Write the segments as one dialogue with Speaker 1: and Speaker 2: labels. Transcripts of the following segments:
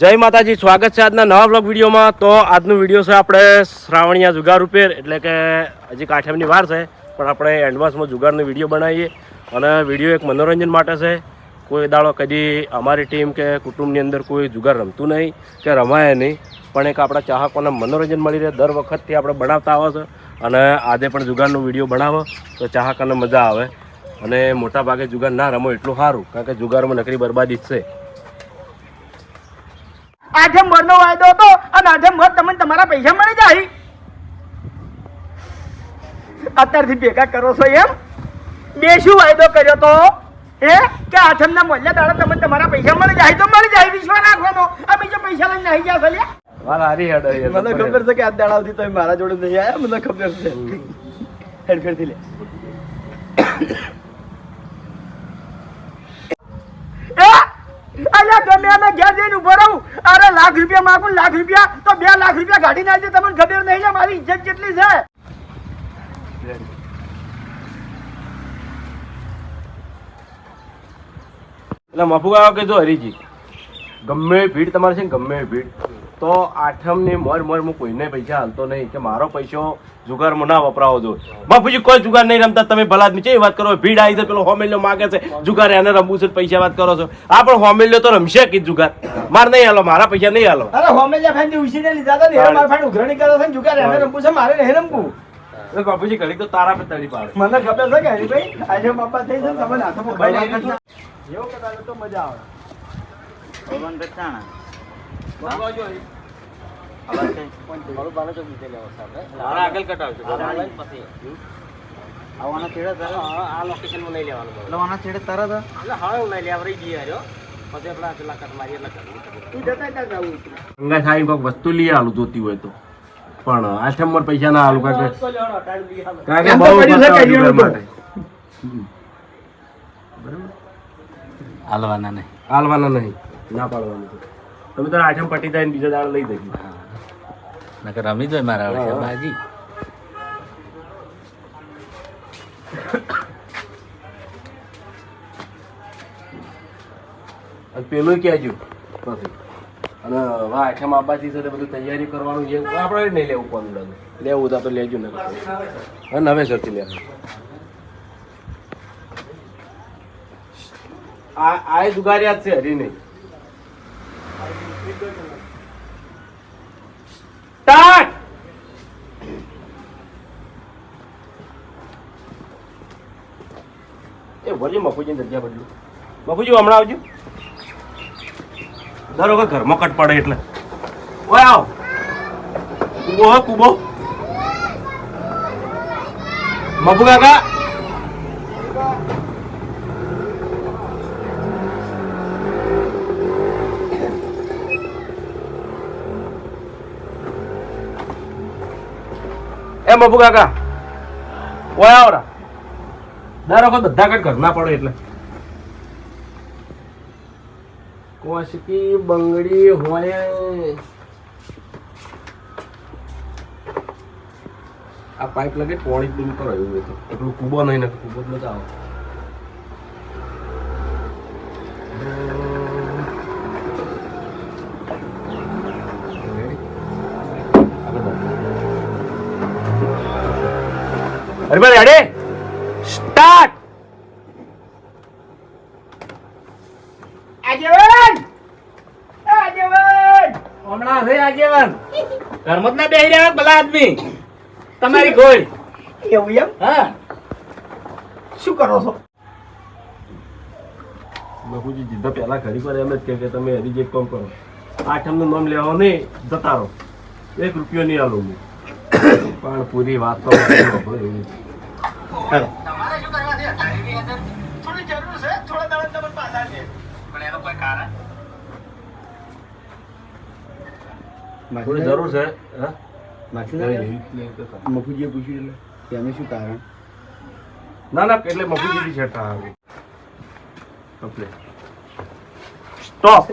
Speaker 1: જય માતાજી, સ્વાગત છે આજના નવા બ્લોગ વિડીયોમાં. તો આજનો વીડિયો છે આપણે શ્રાવણીયા જુગાર ઉપેર એટલે કે હજી કાઠિયામની વાર છે, પણ આપણે એડવાન્સમાં જુગારનો વીડિયો બનાવીએ. અને વીડિયો એક મનોરંજન માટે છે. કોઈ દાડો કદી અમારી ટીમ કે કુટુંબની અંદર કોઈ જુગાર રમતું નહીં, કે રમાય નહીં, પણ એક આપણા ચાહકોને મનોરંજન મળી રહે દર વખતથી આપણે બનાવતા આવે છે. અને આજે પણ જુગારનો વીડિયો બનાવો, તો ચાહકોને મજા આવે. અને મોટા ભાગે જુગાર ના રમો એટલું સારું, કારણ કે જુગારમાં નકરી બરબાદી જ છે.
Speaker 2: આજે મરનો વાયદો હતો અને આજે મર તમને તમારા પૈસા મળી જાય. અત્યારથી ભેગા કરો છો એમ? બે શું વાયદો કર્યો તો? એ કે આઠમના મોલ્યા દાડા તમને તમારા પૈસા મળી જાય તો મળી જાય વિશ્વાસ રાખવાનો. આ બીજો પૈસા લઈને આવી ગયા છે
Speaker 1: વાલ હારી હેડ
Speaker 3: મને ખબર છે કે આ દાડા સુધી તમે મારા જોડે નહીં આવ્યા મને ખબર છે. હેડફેરથી લે
Speaker 2: એ અલ્યા ગમે અમે ઘેર જઈને ઊભો રહું. અરે લાખ રૂપિયા માગું, લાખ રૂપિયા, તો બે લાખ રૂપિયા કાઢી નાખજે, તમને ખબર નહીં છે મારી ઇજ્જત કેટલી છે.
Speaker 1: એટલે મફુ કાકા કે જો હરીજી. ગમે ભીડ તમારે છે ને ગમે ભીડ. તો આઠમની મોર મોર હું કોઈને પૈસા હાલતો નહીં કે મારો પૈસો જુગારમાં ના વપરાવો જો પછી કોઈ જુગાર નહીં રમતા. તમે ભલા આદમી છે વાત કરો ભીડ આવી છે પેલો હોમેલ્યો માગે છે જુગાર એને રમવું છે પૈસા વાત કરો છો. આ પણ હોમેલ્યો તો રમશે કે જુગાર. માર નહીં હાલો મારા પૈસા નહીં હાલો.
Speaker 2: અરે હોમેલ્યા ફેન ઉછીને લીધા હતા ને એ મારા ફેન ઉઘરણી કરે છે જુગાર એને રમવું છે મારે નહીં રમવું.
Speaker 1: એટલે બાપુજી ઘડી તો તારા પર તળી પાડે.
Speaker 2: મને ખબર છે કે હરીભાઈ આજે બાપા થઈ છે ને તમે નાથો મોબાઈલ
Speaker 3: એવું કદાચ તો મજા આવે.
Speaker 1: મારા આગળ કટાવજો.
Speaker 4: આવવાના છેડે તરત
Speaker 1: આ લોકેશનમાં નહીં લેવાનું
Speaker 4: આવવાના છેડે તરત
Speaker 1: એટલે હવે હું નહીં લેવા રહી જઈએ પછી આપણા પેલા કટ મારીએ એટલે કરવું
Speaker 2: તું જતા ત્યાં જાવું
Speaker 1: ગંગા સાહેબ કોઈક વસ્તુ લઈ આલું જોતી હોય તો. પણ આઠમ પર પૈસા ના આલું કારણ કે બહુ.
Speaker 4: હાલવાના નહીં.
Speaker 1: હાલવાના નહીં. ના પાડવાનું. તમે તો આઠમ પટી જાય બીજા દાડ લઈ દેજો
Speaker 4: નકર રમી જોય મારા
Speaker 1: હા.
Speaker 4: આવડે બાજી
Speaker 1: પેલું કહેજો પછી અને હવે આઠમ આવવાથી છે તો બધું તૈયારી કરવાનું છે. આપણે નહીં લેવું કોણ લેવું તો લેજો ને નવે સરથી લે આ આ જુગારિયાત છે હરી નહીં સ્ટાર્ટ એ વળી મફુજીની જગ્યા બદલું. મફુજી, હમણાં આવજો. ધારો કે ઘરમાં કટ પડે એટલે. ઓય, આવ. કુબો હો, કુબો. મફુ કાકા એ મફુ કાકા. ઓય આવરા દર વખત બધા કટ ઘરના પડે એટલે. કોશકી બંગડી હોય. આ પાઇપ લગે પોણી પીને પર આવ્યું હોય તો. એટલું કૂબો નહીં ને કૂબો જ મજા આવે અરે ભાઈ રેડી સ્ટાર્ટ
Speaker 2: આગેવાન! એ
Speaker 4: હમણાં છે આગેવાન. ઘરમાં ના બેહી રહ્યા ભલા આદમી. તમારી ગોળ.
Speaker 2: એવું એમ?
Speaker 4: હા.
Speaker 2: શું કરો છો?
Speaker 1: બાપુજી જીધા પહેલા ઘડી પર એમ જ કે તમે હજી જે કામ કરો. આઠમનું નામ લેવાનું નહીં જતા રહો. એક રૂપિયો નહીં આલો હું. પણ પૂરી વાત તો
Speaker 2: થોડી જરૂર છે.
Speaker 3: મફુજીએ પૂછ્યું એટલે. તેનું શું કારણ?
Speaker 1: ના ના એટલે મફુજી છે. કમ્પ્લીટ. સ્ટોપ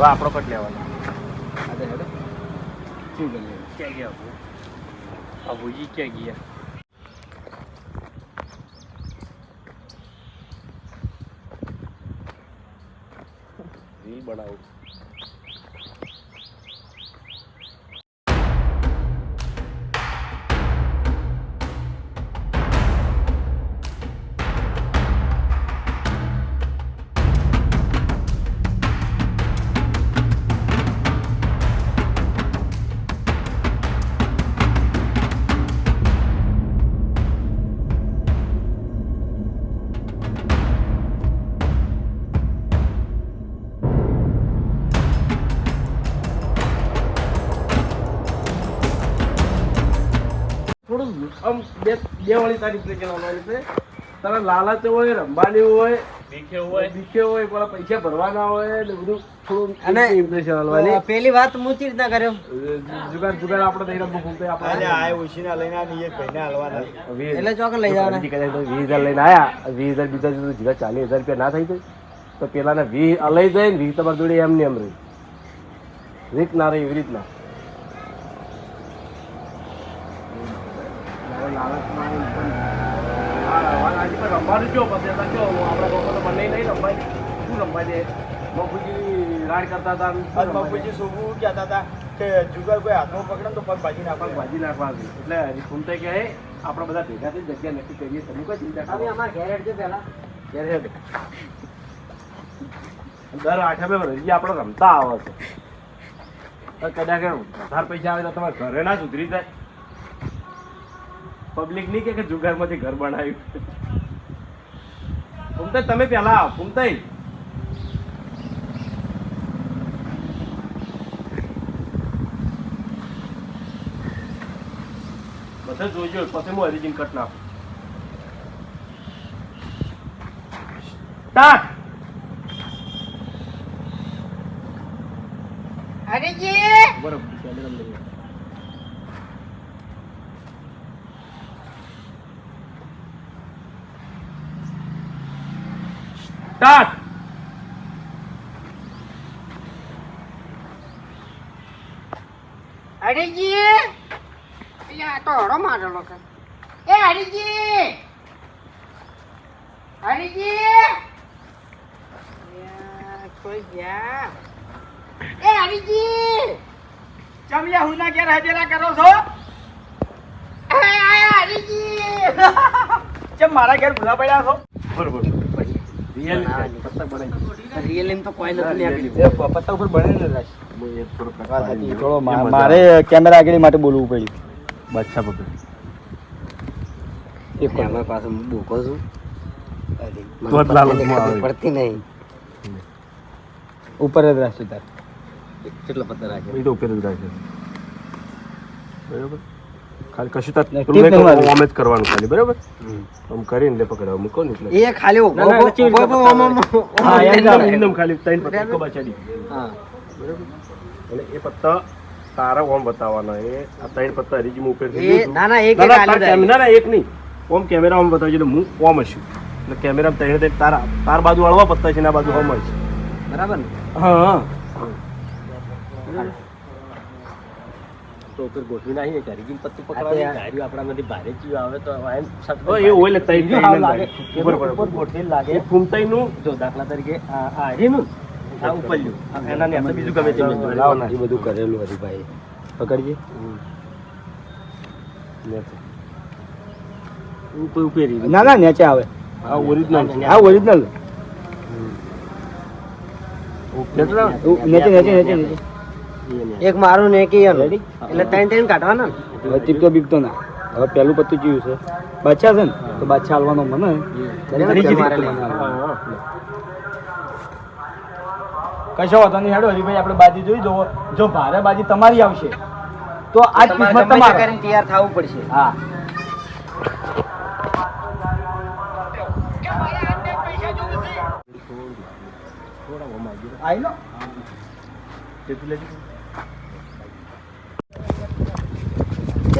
Speaker 1: હવે આપણો કટ લેવાનો.
Speaker 2: હેડો શું કરીએ
Speaker 1: ક્યાં ગયા અબુ અબુજી ક્યાં ગયા? રીલ બનાવું આમ બે બે વાળી તારીખ પ્લે કરવાની છે. તારા લાલચ હોય રમવાની હોય પેલા પૈસા ભરવાના હોય ને બધું થોડું
Speaker 5: અને
Speaker 1: ઇમ્પ્રેશન હાલવાની
Speaker 5: પેલી વાત હું ચી રીતના કર્યો
Speaker 1: જુગાર જુગાર આપણે તઈ રમવું ફૂમતે
Speaker 2: અરે આ
Speaker 1: આપણે
Speaker 2: ઉશીના લઈને આની એક ભાઈને હાલવાના.
Speaker 1: વીસ-
Speaker 5: એટલે લઈ જવાના
Speaker 1: વીસ હજાર લઈને આયા. વીસ હજાર બીજા ચાલીસ હજાર રૂપિયા ના થઈ જાય. તો પેલાના વીસ લઈ જાય ને વીસ તમારી જોડે એમ ને એમ રહી. રીત ના રહી એવી રીતના. જો પછી હતા જો આપણા લોકો તો મને નહીં રમવાય. શું રમવા દે બાપુજી રાડ કરતા હતા દે?
Speaker 2: બાપુજી શું કહેતા હતા કે જુગાર કોઈ હાથમાં પકડે તો પગ ભાજી નાખવા
Speaker 1: ભાજી નાખવા એટલે હજી ફૂમતે કહે આપણે બધા ભેગા થઈ જગ્યા નક્કી કરીએ તમે કોઈ ચિંતા કરો.
Speaker 5: અમારા ઘેર હેડજો પહેલા.
Speaker 1: ઘેર હેડ. દર આઠમે રજી આપણે રમતા આવે છે. કદાચ વધારે પૈસા આવે તો તમારે ઘરે ના સુધરી જાય. પબ્લિક નહીં કે કે જુગારમાંથી ઘર બનાવ્યું. ફૂમતે તમે પહેલા આવો ફૂમતે. બધે જોઈજો પછી હું હરિજીન કટ નાખું. સ્ટાર્ટ
Speaker 5: હરીજી
Speaker 1: બરોબર સ્ટાર્ટ
Speaker 5: હરીજી આ તો હળો મારેલો કે એ હરીજી હરીજી કોઈ ગયા એ હરીજી
Speaker 6: ચમિયા હું ના ઘેર હાજરા કરો છો
Speaker 5: એ આયા હરીજી
Speaker 6: ચમ મારા ઘેર ભૂલા પડ્યા છો
Speaker 1: બરોબર રિયલ પત્તા બનાવી
Speaker 5: રિયલ એમ તો કોઈ નથી નીકળ્યું
Speaker 2: એ ઉપર બને ને રાખ.
Speaker 1: થોડો
Speaker 2: વાત સાચી. થોડો મા- મારે કેમેરા આગળ માટે બોલવું પડ્યું.
Speaker 1: બાદશાહ પકડ.
Speaker 2: પાસે
Speaker 5: એમાં પાછું હું બોકો છું. પડતી નહીં.
Speaker 2: ઉપર જ રાખશું તાર.
Speaker 5: કેટલો પત્તા
Speaker 1: ઉપર જ રાખે બરોબર? ખાલી કશું કરવાનું, આમ જ કરવાનું ખાલી બરાબર? આમ કરીને લે પકડવા મૂકો ને એટલે.
Speaker 5: એ ખાલી ઓમ-
Speaker 1: એકદમ ખાલી તૈન પત્તા એક બાચાડી
Speaker 5: હા.
Speaker 1: બરોબર? અને એ પત્તા તારા ઓમ બતાવવાના એ આ ત્રણ પત્તા હરીજી ઉપર
Speaker 5: છે. ના ના એક એક આલી.
Speaker 1: ના, ના, એક નહીં. ઓમ કેમેરા ઓમ બતાવજો એટલે હું ઓમ હશું એટલે કેમેરા તૈન તૈન તારા તાર બાજુ વાળવા પત્તા છે ને આ બાજુ ઓમ હશે
Speaker 5: બરાબર
Speaker 1: હા હા. ઉપર ગોઠવી નાખીએ હરીજી પત્તું
Speaker 5: પકડવાની,
Speaker 1: ધાર્યું આપણામાંથી ભારે ચીજ આવે તો એમ એ
Speaker 2: ઓઇલ
Speaker 1: તઈ
Speaker 2: લાગે.
Speaker 1: ઉપર ઉપર
Speaker 2: ગોઠવેલ લાગે.
Speaker 1: એ ફૂમતાઈનું? જો દાખલા તરીકે આ આ હરીનું આ ઉપલ્યું એના ને બીજું ગમે તે
Speaker 2: લાવ ના. એ બધું કરેલું હરી ભાઈ. પકડજે.
Speaker 1: ઉપર ઉપેરી
Speaker 2: ના ના નેચે આવે.
Speaker 1: આ ઓરિજિનલ
Speaker 2: આ ઓરિજિનલ નેચે નેચે નેચે નેચે.
Speaker 5: એક મારું ને એક ઈયોનું. એટલે ત્રણ ત્રણ કાઢવાના ને.
Speaker 2: ચીપતો બીપતો બીકતો ના. હવે પેલું પત્તું જીવ્યું છે. બાદશાહ છે ને તો બાદશાહ હાલવાનો મને. કશો વાંધો નહીં હેડો હરીભાઈ આપણે બાજી જોઈ જુઓ જો ભારે બાજી તમારી આવશે તો આ કિસ્મત તમારે
Speaker 5: કરીને તૈયાર થવું પડશે.
Speaker 2: હા. આઈ લો.
Speaker 1: તેથી લેજો. એના પેલું complete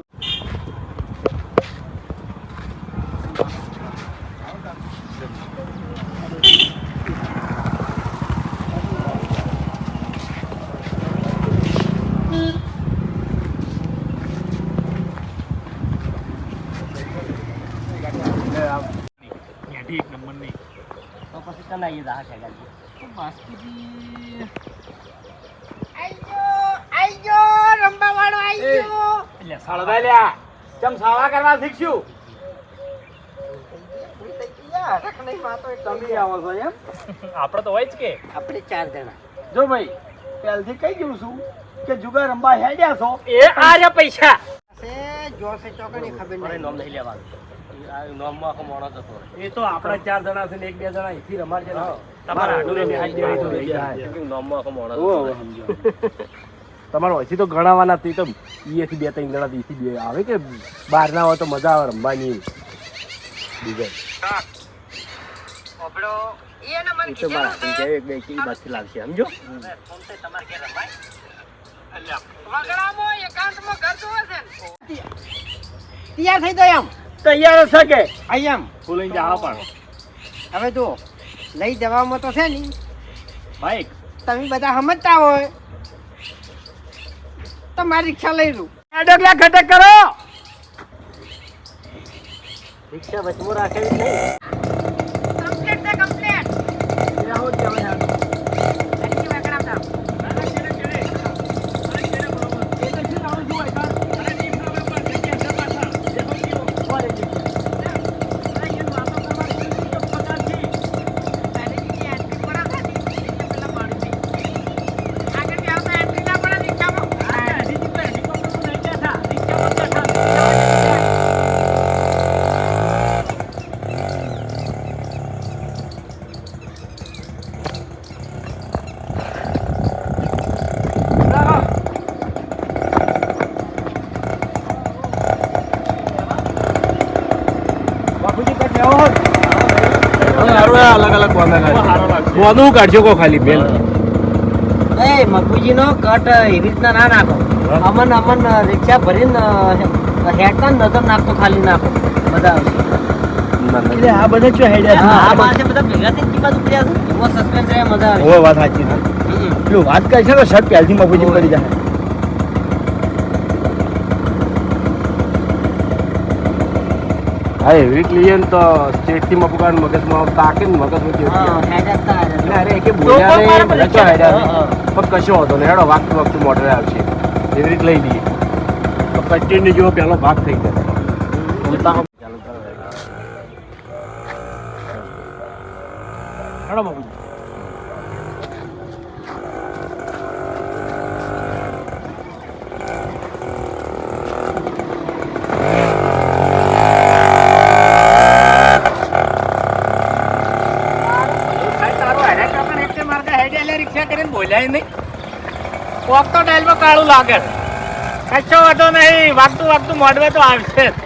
Speaker 1: તો ત્યાગાજી આ બની થઈ તો ના.
Speaker 5: આઈજો આઈજો રંબા વાળો આઈજો
Speaker 2: ચમ સાવા કરવા શીખશું? તમે આવો છો એમ?
Speaker 4: આપણે તો હોય જ કે.
Speaker 5: આપણે ચાર જણા.
Speaker 2: જો ભાઈ પહેલથી કહી દઉં છું કે જુગા રંબા હેડ્યા છો.
Speaker 4: એ આ પૈસા.
Speaker 5: જોશે ચોકડી ખબર નહીં.
Speaker 1: નામ નહીં લેવાનું. આ નામમાં હતો એ તો આપણા ચાર જણા છે ને એક બે જણા એથી રમાડશે ને. તમારા. તમારે અહીંથી તો ગણાવાના તે તો ઈએથી બે ત્રણ જણા અહીંથી બે આવે કે બહાર ના હોય તો મજા આવે રમવાની. બીજા.
Speaker 5: છે.
Speaker 1: લાગશે સમજો?
Speaker 5: વગડામાં એકાંતમાં ઘર જોવે છે ને. તૈયાર થઈ જાય એમ.
Speaker 2: તૈયાર છે કે?
Speaker 5: અહીંયા
Speaker 1: ફૂલીને જાઓ પણ.
Speaker 5: હવે જો લઈ જવામાં તો છે ને.
Speaker 1: બાઈક.
Speaker 5: તમે બધા સમજતા હોય. તો મારી રિક્ષા લઈ લઉં.
Speaker 2: ડગલા ઘટક કરો.
Speaker 1: રિક્ષા વચમાં રાખેલી નહીં? બોનું કાઢજો કો ખાલી બેલ
Speaker 7: એ મગુજી નો કટ એવી રીતના ના નાખો. અમન અમન રિક્ષા ભરીને હેડતા નજર નાખતો ખાલી નાખો. બધા
Speaker 2: એટલે આ બધા ચો હેડ્યા
Speaker 7: આ પાસે બધા ભેગા થઈને કી બાજુ પડ્યા છે. એવો સસ્પેન્સ રહે મજા આવે.
Speaker 2: ઓ વાત સાચી છે. વાત કરી છે તો શર્ટ પહેલથી મગુજી કરી જાય
Speaker 1: હા એવી ને તો ચેટથી થી મગજમાં તાકે ને
Speaker 7: મગજ
Speaker 1: એટલે અરે કે બોલ્યા હેડ્યા પણ કશો હતો ને હેડો વાગતું વાગતું મોટર આવશે. એવી રીતે લઈ લઈએ. તો કન્ટિન્યુ જેવો પહેલો ભાગ થઈ જાય. હેડો બાપુજી
Speaker 4: રિક્ષા કરીને નહીં કોક તો ડાયલમાં કાળું લાગે છે. કશો વાંધો નહીં વાગતું વાગતું મોડવે તો આવશે જ.